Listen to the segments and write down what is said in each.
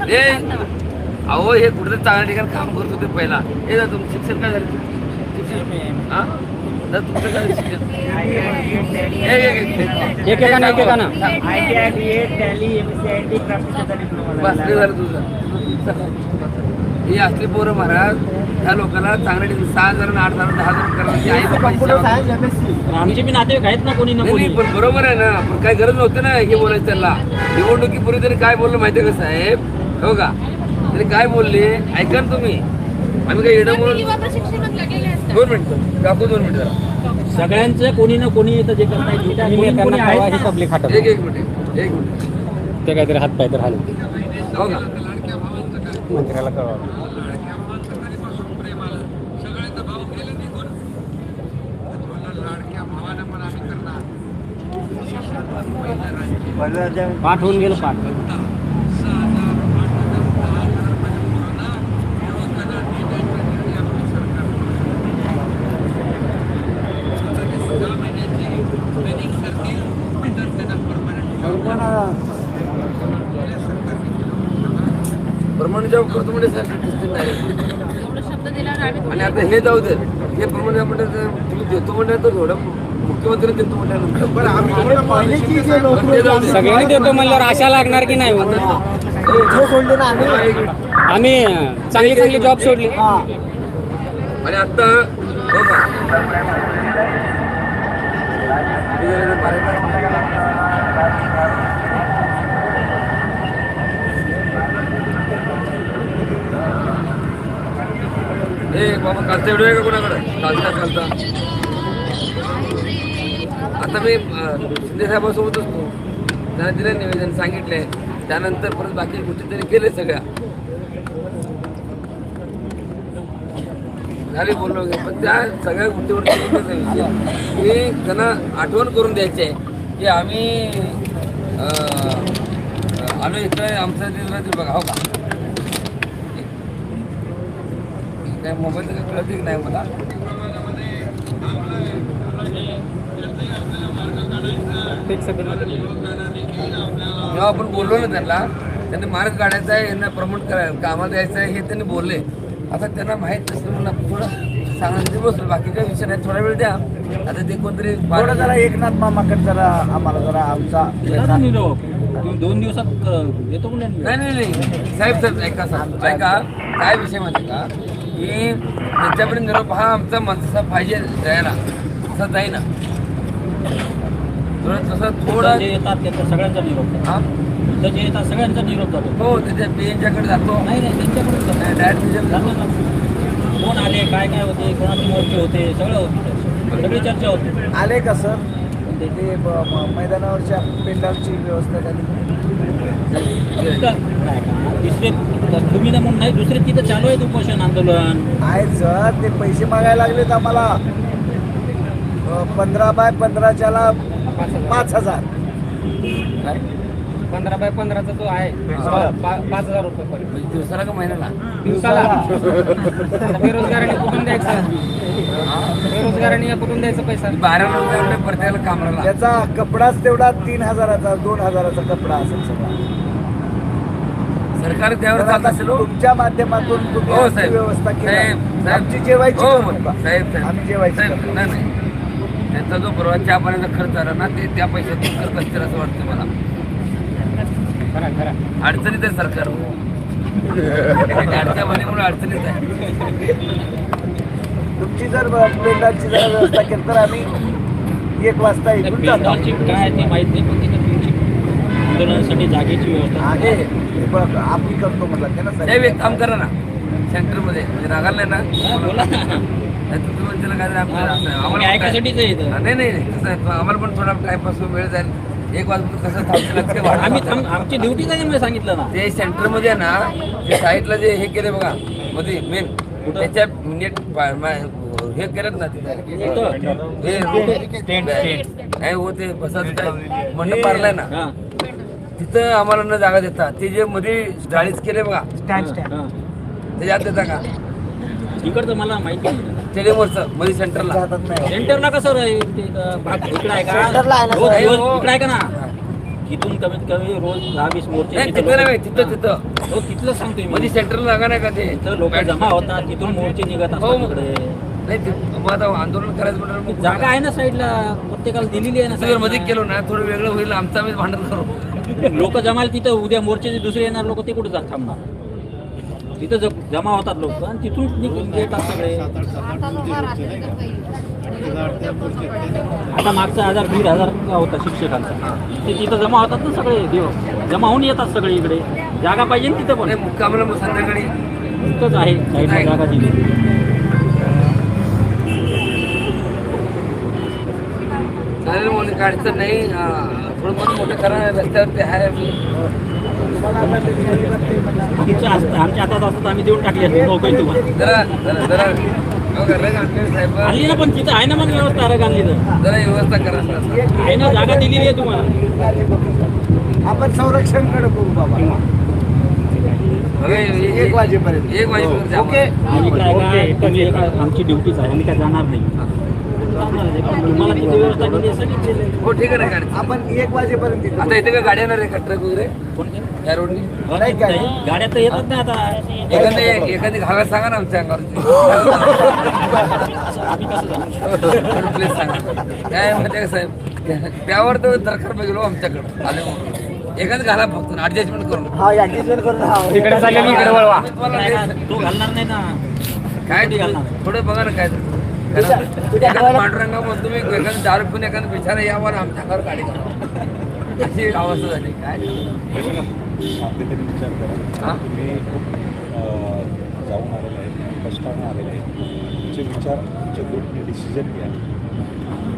शांत अहो हे कुठेतरी चांगल्या ठिकाणी काम करत होते पहिला. हे जा तुमचं शिक्षण काय झालं? शिक्षण हा? तर तुमचं काय शिक्षण? हे, हे, हे. एकेकानं एकेकानं. बस ते झालं तुझं. ही असली पोरं महाराज त्या लोकांना चांगल्या ठिकाणी सहा हजार आठ हजार दहा हजार करायची आई. आमचे बी नातेवाईक आहेत ना कोणी ना नाही पण बरोबर आहे ना. पण काय गरज नव्हती ना हे बोलायचं त्यांना. निवडणुकीपूर्वी त्यांनी काय बोललं माहितीये का साहेब? हो का? त्यांनी काय बोलले? ऐका ना तुम्ही. आम्ही काय म्हणून लागलेले असतात. दोन मिनिटं. काकू दोन मिनिटं जरा. सगळ्यांचं कोणी ना कोणी इथं जे करता येईल. कोणी ना कोणी आहे ना. पब्लिक हात एक एक मिनिट. एक मिनिट. ते काहीतरी हात पाय तर हालू हो का? मंत्र्याला कळवा. पाठ होऊन गेलं पाठ प्रमाण जॉब करतो म्हणजे आम्ही आणि आता हे जाऊ दे. हे प्रमाण job म्हणजे ते तुम्ही देतो म्हणजे तर थोडं मुख्यमंत्री देतो म्हटल्यानंतर बरं आम्ही. सगळ्यांनी देतो म्हणल्यावर आशा लागणार की नाही हो? आम्ही चांगली चांगली जॉब सोडली. आणि आता हे बाबा कालचा व्हिडिओ आहे का कोणाकडे? कालचा कालचा. आता मी शिंदे साहेबांसोबत असतो त्यांना दिलं निवेदन सांगितलंय. त्यानंतर परत बाकी गोष्टी त्यांनी केले सगळ्या. झाले बोललो. पण त्या सगळ्या गोष्टीवर एकच आहे विषय की त्यांना आठवण करून द्यायची आहे की आम्ही आलो इकडे आमचं ते बघा हो का? काय मोबाईल कळत की नाही मला. जेव्हा आपण बोललो ना त्यांना त्यांनी मार्ग काढायचा आहे यांना प्रमोट करायला कामाला द्यायचं आहे हे त्यांनी बोलले. आता त्यांना माहीत नसलं म्हणून आपण थोडं सांगण्यासाठी बसलो बाकी काही विषय नाही थोडा वेळ द्या. आता ते कोणतरी थोडं जरा एकनाथ मामाकडे जरा आम्हाला जरा आमचा दोन दिवसात येतो नाही नाही नाही. साहेब साहेब ऐका साहेब ऐका काय विषय माहिती का? की त्यांच्यापर्यंत निरोप हा आमचा माणसा पाहिजे जायला. तसा जाईना. थोडं तसं थोडं येतात सगळ्यांचा निरोप. हा? जे येतात सगळ्यांचा निरोप जातो हो त्याच्या पीएनच्याकडे जातो. नाही नाही त्यांच्याकडे जातो. डायरेक्ट जातो. ना. कोण आले काय काय होते कोणाचे मोर्चे होते सगळं होते सगळी चर्चा होते. आले का सर? ते मैदानावरच्या पेंडालची व्यवस्था झाली. दुसरे तुम्ही म्हणून नाही दुसरे तिथं चालू आहे उपोषण आंदोलन. आहेत सर. ते पैसे मागायला लागलेत आम्हाला. पंधरा बाय पंधराच्याला पाच हजार. पंधरा बाय पंधराचा तो आहे. पा- पाच हजार रुपये पर्यंत. म्हणजे दिवसाला का महिन्याला? दिवसाला. आता बेरोजगारांनी कुठून द्यायचा? बेरोजगारांनी कुठून द्यायचा पैसा? बारा रुपये प्रत्येकाला कामाला. त्याचा कपडाच तेवढा तीन हजाराचा दोन हजाराचा कपडा असेल सगळा. सरकार त्यावर तर जात आता असेल हो. तुमच्या माध्यमातून तुम्ही हो आमची साहेब. व्यवस्था केली. साहेब साहेब. आमची जेवायची हो करू नका. साहेब साहेब. आम्ही जेवायची साहेब करू. नाही नाही. त्यांचा जो परवा चहा पाण्याचा खर्च आला ना ते त्या पैशातून करत असतील असं वाटतं मला. अडचणीत आहे सरकार. बहिणीमुळे अडचणीत आहे. तुमची जर पेंडालची जर व्यवस्था केली तर आम्ही एक वाजता इथून काय ते माहीत नाही पण तुमची जागेची व्यवस्था. आहे. आम्ही करतो म्हटलं एक काम करा ना. सेंटरमध्ये म्हणजे रागाला ना. बोला तुम्ही आम्हाला काय- ऐकायसाठीच. हा, नाही नाही आम्हाला पण थोडा टाइमपास वेळ जाईल. एक वाजता कसं थांबते लागते आम्ही थांब आमची ड्युटी काय मी सांगितलं ना? ते सेंटरमध्ये ना ते साईडला जे हे केले बघा मध्ये मेन त्याच्या नेट पा- मा- हे करत ना तिथे. हे नाही हो ते बसाच काय मंडप मारलाय ना. हा, तिथं आम्हाला न जागा देता ते जे मध्ये जाळीच केले बघा. हा. त्याच्यात देता का? इकडचं मला माहिती नाही स्टेडियमवरचं मध्ये सेंटरला. जातात नाही. सेंटर ना कसं रे? ते, अं, भाग इकडं आहे का? सेंटरला आहे ना, हो, सर. दिवस इकडं आहे का ना? तिथून कमीत कमी रोज दहा वीस मोर्चे नाही तिथं तिथं हो तिथलं सांगतोय मी. मध्ये सेंट्रल जागा नाही का ते? लोक जमा होतात तिथून मोर्चे निघत हो. असतात तिकडे. नाही ते मग आता आंदोलन करायचं म्हटलं मग जागा आहे ना साईडला प्रत्येकाला दिलेली आहे ना जर मध्ये केलो ना थोडं वेगळं होईल आमचं आम्ही भांडण करू. लोक जमाल तिथं उद्या मोर्चे दुसरे येणार लोक ते कुठे जात थांबणार? तिथं ज- जमा होतात लोक आणि तिथून निघून येतात सगळे. आता मागचा हजार दीड हजार होता शिक्षकांचा. ते तिथं जमा होतात ना सगळे देव. जमा होऊन येतात सगळे इकडे. जागा पाहिजे ना तिथं पण. मुक्कामाला मग संध्याकाळी. तिथंच आहे साईडला जागा दिली. चालेल म्हणून काढचं नाही. थोडं मन मोठं करा रस्त्यावर ते आहे. आमच्या हात- आमच्या हातात असतात आम्ही देऊन टाकली असते नोकरी तुम्हाला. जरा जरा जरा. हो आणले साहेब. आणली ना पण तिथं आहे ना मग व्यवस्था रग आणली तर. जरा व्यवस्था करा आहे ना जागा दिलेली आहे तुम्हाला. आपण संरक्षणकडे बघू बाबा. बघा, हे- एक वाजेपर्यंत. एक वाजेपर्यंत ओके. आणि काय काय तुम्ही एका- आमची ड्युटीच आहे आम्ही काय जाणार नाही. हो ठीक आहे ना गाडी आपण एक वाजेपर्यंत आता इथे का गाडी येणार आहे का ट्रक वगैरे? या रोडनी नाही काय? गाड्या तर येतात आता एखादी एखादी घाला सांगा ना आमच्या जाणार? प्लीज सांगा काय का साहेब त्यावर तर दरकार बघलो आमच्याकडे आले म्हणून. एखादं घाला फक्त ऍडजस्टमेंट करून हा ऍडजस्टमेंट करून इकडे चालले इकडे वळवा तो घालणार नाही ना काय कधी घालणार? थोडं बघा ना काय पांडुरंगा म्हणून तुम्ही एखादं दारू पिऊन एखादं बिचारा यावर आमच्या गाडी करा अशी अवस्था झाली. काय? आपले तरी विचार करा. हा? तुम्ही जाऊन आलेले आहेत कष्टाने आलेले आहेत तुमचे विचार तुमचे ग्रुपने डिसिजन घ्या.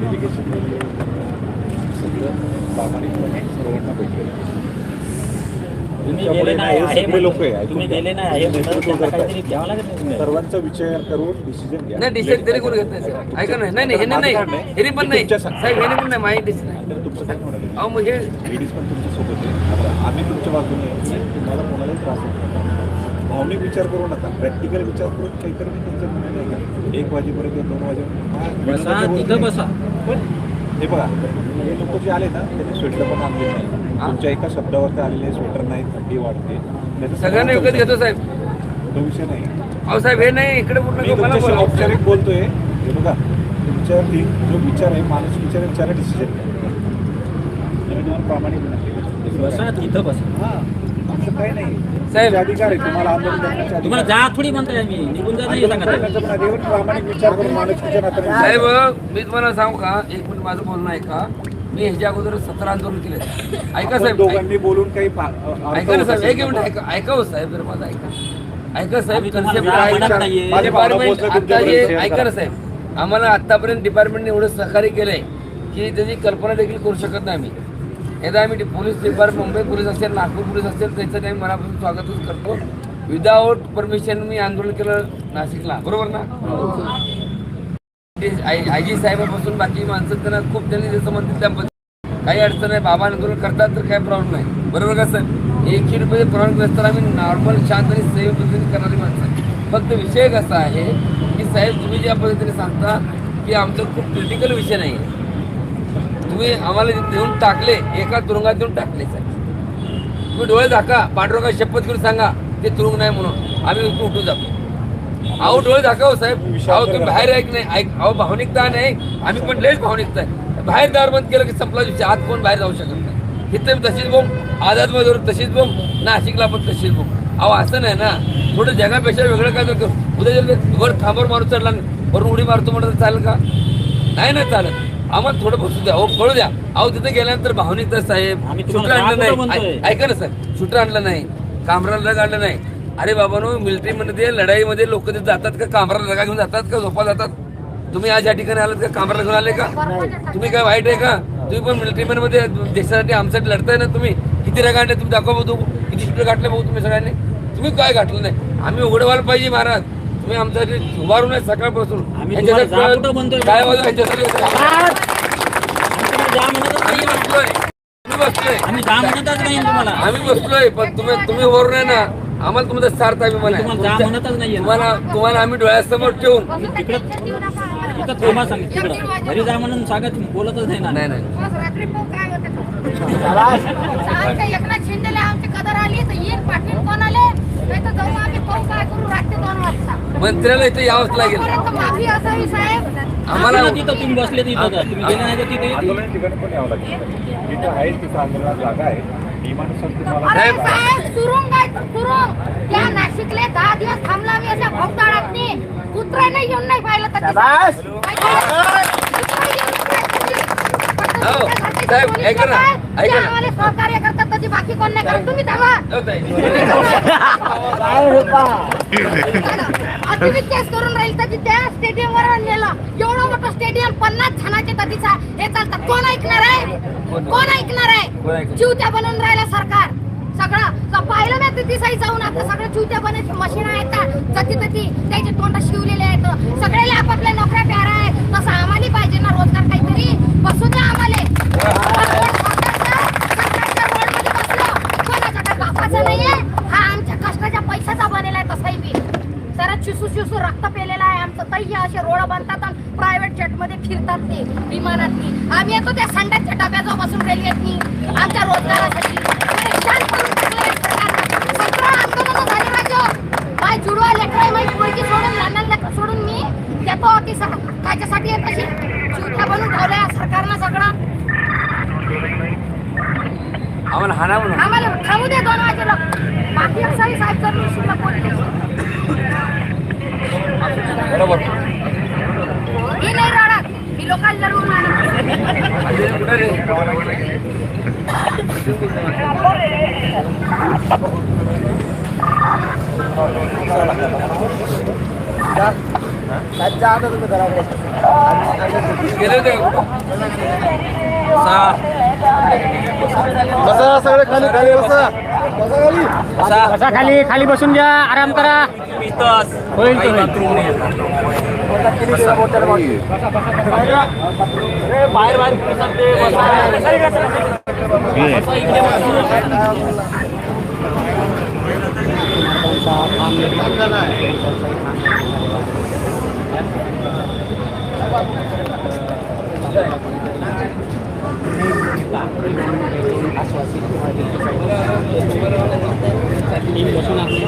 डेलिगेशन सगळं प्रामाणिकपणे सर्वांना भेटलेलं तुम्ही गेले नाही आहे सगळे लोक आहे तुम्ही गेले नाही आहे म्हणून त्यांना काहीतरी घ्यावं तुम्ही. सर्वांचा विचार करून डिसिजन घ्या. नाही डिसिजन तरी कोण घेत नाही साहेब. ऐका ना नाही नाही हे नाही पण नाही. साहेब पण नाही माझी डिसिजन नाही. तर तुमचं काय म्हणाले अहो मग हे लेडीज पण तुमच्यासोबत आहे. आता आम्ही तुमच्या बाजूने आहे. तुम्हाला कोणालाही त्रास होत नाही भावनिक विचार करू नका. प्रॅक्टिकल विचार करून तुमचं म्हणणं नाही का एक वाजेपर्यंत दोन वाजेपर्यंत. हा, बसा विनोदाच्या तिथं बसा. पण हे बघा हे लोक जे आले ना त्यांनी स्वेटर पण आणले नाही तुमच्या एका शब्दावरती आलेले स्वेटर नाही थंडी वाढते. नाहीतर सगळ्यांना विकत घेतो साहेब. तो विषय नाही. अहो साहेब हे नाही इकडे मी पूर्ण तुमच्याशी बोला. औपचारिक बोलतोय. हे बघा तुमच्यावरती जो विचार आहे माणूस विचार विचारा डिसिजन मी तुम्हाला प्रामाणिक बसा. तिथं बसा. हा. असं काही नाही साहेब. तुमचे अधिकार आहे तुम्हाला आंदोलन करण्याचे तुम्हाला जा थोडी म्हणताय आम्ही निघून जा नाही आंदोलन सांगत आहे. करण्याचा पण अधिकार आहे. प्रामाणिक विचार करून माणुसकीच्या नात्याने साहेब मी तुम्हाला सांगू का एक मिनिट माझं बोलणं ऐका मी ह्याच्या अगोदर सतरा आंदोलन केले ऐका आपण साहेब दोघांनी बोलून काही पा- अर्थ ऐका ना होत साहेब असेल एक तर मिनिट ऐका ऐका हो साहेब जरा माझं ऐका ऐका साहेब तुम्हाला नाहीये. माझे भावना डिपार्टमेंट पोहोचले आता तुमच्यापर्यंत जे share ऐका करा. ना साहेब आम्हाला आतापर्यंत डिपार्टमेंटने एवढं सहकार्य केलंय की त्याची कल्पना देखील करू शकत नाही आम्ही एकदा आम्ही पोलीस डिपार्टमेंट मुंबई पोलीस असेल नागपूर पोलीस असेल त्याचं आम्ही मनापासून स्वागतच करतो. विदाऊट परमिशन मी आंदोलन केलं नाशिकला. बरोबर ना? आयजी साहेबापासून बाकी माणसं त्यांना खूप त्यांनी जसं म्हणतील त्याबद्दल काही अडचण नाही. बाबा आंदोलन करतात तर काही प्रॉब्लेम नाही. बरोबर का सर? एकशे रुपये प्रॉब्लेम नसताना आम्ही नॉर्मल शांत आणि सेव्ह पद्धतीने करणारी माणसं. फक्त विषय कसा आहे की साहेब तुम्ही ज्या पद्धतीने सांगता की आमचं खूप क्रिटिकल विषय नाही आहे तुम्ही आम्हाला देऊन टाकले एका तुरुंगात देऊन टाकले साहेब. तुम्ही डोळे झाका पांडुरंगा शपथ करून सांगा ते तुरुंग नाही म्हणून. आम्ही उठून उठून जातो. अहो डोळे दाखव हो, साहेब. अहो तुम्ही बाहेर ऐक नाही? ऐक अहो भावनिकता नाही आम्ही पण लयच भावनिकता आहे. बाहेर दार बंद केलं की संपला दिवशी आत कोण बाहेर जाऊ शकत नाही. इथे तशीच बोम आझादमध्ये तशीच बोम नाशिकला पण तशीच बोम अहो असं नाही ना. थोडं जगापेक्षा वेगळं काय करतो उद्या जर वर खांबावर मारून चढला वरून उडी मारतो म्हणत तर चालेल का? नाही ना चालत. आम्हाला थोडं बसू द्या अहो कळू द्या. अहो तिथे गेल्यानंतर भावनिकता साहेब. आम्ही शूटर तुम्हाला आणलं नाही. म्हणतोय. ऐ- ऐका ना सर. शूटर आणलं नाही. कामराला रग आणलं नाही. अरे बाबा नो मिलिटरीमध्ये लढाईमध्ये लोक तिथे जातात का? कामराला रगा घेऊन जातात का? झोपा जातात? तुम्ही आज या ठिकाणी आलात का? कामराला घेऊन आले का? तुम्ही काय वाईट आहे का? तुम्ही पण मिलिटरी मध्ये देशासाठी आमच्यासाठी लढताय ना तुम्ही? किती रगा आणले? तुम्ही दाखवा बघू किती शूटर गाठले बघू तुम्ही सगळ्यांनी? तुम्ही काय गाठलं नाही? आम्ही उघडवायला पाहिजे महाराज. तुम्ही आमच्यासाठी उभारून आहे सकाळपासून? काय आम्ही. बसलोय. तुम्ही बसलोय. आम्ही जा म्हणतच नाही तुम्हाला. आम्ही बसलोय पण तुम्ही तुम्ही वरून आहे ना आम्हाला तुमचा सार्थ अभिमान आहे. तुम्हाला. तुम्हाला तुम्हाला आम्ही डोळ्यासमोर ठेवून तिकडं तिथं थांबा सांग तिकडं. घरी जा म्हणून सांगत बोलतच नाही ना. नाही नाही. नाही मंत्र्याला इथे यावंच लागेल. आम्हाला तिथं तुम्ही बसले तिथं. तुम्ही गेले नाही तर तिथे ठिकाणी पण यावं लागेल. आहे तिथं आंदोलनात जागा आहे. नाशिकले दहा दिवस थांबला मी अशा भोगदाळातनी कुत्र्याने येऊन नाही पाहिलं तर ते- शाबास. कुत्रा येऊन नाही पाहिलं. फक्त हो, तुमच्यासारखे साहेब, ऐका ना, ऐका जे ना. आम्हाला सहकार्य करतात त्याची बाकी कोण नाही करत. तुम्ही थांबा. हो, हे केस करून राहील तर त्या स्टेडियम वर नेलं एवढं मोठं स्टेडियम पन्नास जणांचे तटीचा हे चालतात कोण ऐकणार आहे? कोण? कोण ऐकणार आहे? चिवत्या बनवून राहिलं सरकार. सगळं. पाहिलं ना तिथे साई जाऊन आता. सगळं चिवत्या बनायची मशीन आहेत जती तती त्याचे तोंड शिवलेले आहेत. सगळ्याला आपापल्या नोकऱ्या प्यारा आहे तसं आम्हाला पाहिजे ना रोजगार काहीतरी. बसू द्या आम्हाला. हा आमच्या कष्टाच्या पैशाचा बनेला आहे तसाही बी जरा चिसू चिसू रक्त पेलेला आहे आमचं. तही असे रोड बनतात आणि प्रायव्हेट जेटमध्ये फिरतात ते विमानातनी. आम्ही येतो त्या संडासच्या डब्याजवळ बसून रेल्वेतनी आमच्या रोजगारासाठी. परेशान करून टाकलंय सरकारनं. सतरा आंदोलनं झाली माझ्या. माय जुडवा लेकर माई पोरगी सोडून लहान लेकर सोडून मी. देतो ती सा- त्याच्यासाठी येत अशी चिवठ्या बनवून ठेवल्या सरकारनं सगळं आम्हाला हाना म्हणून आम्हाला थांबू दे दोन वाजेला बाकी असाही साहेब करून शिकला पोलीस बरोबर मी नाही रडत मी लोकांना लढवून आणत जा आता घराकडे. गेले होते? बसा सगळे खाली खाली बसा. बसा खाली. बसा खाली खाली बसून घ्या आराम करा. होईल तर होईल. किती दिवस मोठ्याला मागे? टीम बसून आहे.